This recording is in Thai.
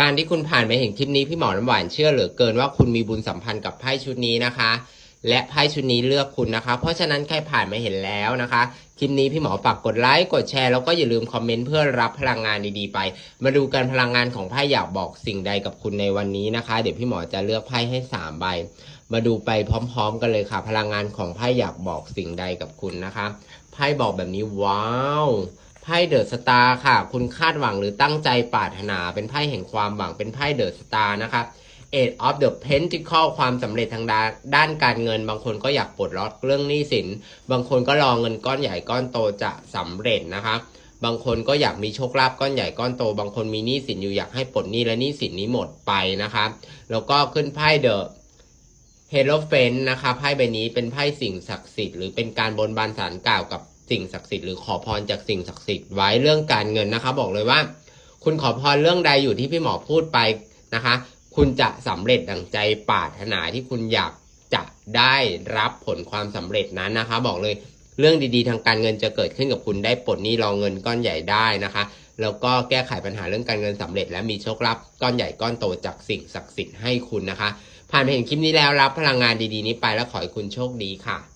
การที่คุณผ่านไปเห็นคลิปนี้พี่หมอน้ำหวานเชื่อเหลือเกินว่าคุณมีบุญสัมพันธ์กับไพ่ชุดนี้นะคะ และไพ่ชุดนี้เลือกคุณนะคะ เพราะฉะนั้นใครผ่านมาเห็นแล้วนะคะ คลิปนี้พี่หมอฝากกดไลค์กดแชร์แล้วก็อย่าลืมคอมเมนต์เพื่อรับพลังงานดีๆไป มาดูกันพลังงานของไพ่อยากบอกสิ่งใดกับคุณในวันนี้นะคะ เดี๋ยวพี่หมอจะเลือกไพ่ให้สามใบมาดูไปพร้อม ๆ กันเลยค่ะ พลังงานของไพ่อยากบอกสิ่งใดกับคุณนะคะไพ่บอกแบบนี้ว้าว ไพ่เดอะสตาร์ค่ะ คุณคาดหวังหรือตั้งใจปรารถนา เป็นไพ่แห่งความหวังเป็นไพ่เดอะสตาร์นะคะ Eight of the Pentacle ความสำเร็จทางด้านด้านการเงิน บางคนก็อยากปลดล็อกเรื่องหนี้สิน บางคนก็รอเงินก้อนใหญ่ก้อนโตจะสำเร็จนะคะบางคนก็อยากมีโชคลาภก้อนใหญ่ก้อนโต บางคนมีหนี้สินอยู่อยากให้ปลดหนี้และหนี้สินนี้หมดไปนะคะแล้วก็ขึ้นไพ่เดอะเฮโ o เฟนนะคะไพ่ใบนี้เป็นไพ่สิ่งศักดิ์สิทธิ์หรือเป็นการบนบานสารกล่าวกับ สิ่งศักดิ์สิทธิ์หรือขอพรจากสิ่งศักดิ์สิทธิ์ไว้เรื่องการเงินนะคะ บอกเลยว่า คุณขอพรเรื่องใดอยู่ที่พี่หมอพูดไปนะคะ คุณจะสำเร็จดังใจปรารถนาที่คุณอยากจะได้รับผลความสำเร็จนั้นนะคะ บอกเลยเรื่องดีๆ ทางการเงินจะเกิดขึ้นกับคุณได้ปลดหนี้รองเงินก้อนใหญ่ได้นะคะ แล้วก็แก้ไขปัญหาเรื่องการเงินสำเร็จ และมีโชคลาภก้อนใหญ่ก้อนโตจากสิ่งศักดิ์สิทธิ์ให้คุณนะคะ ผ่านไปเห็นคลิปนี้แล้วรับพลังงานดีๆ นี้ไปแล้วขอให้คุณโชคดีค่ะ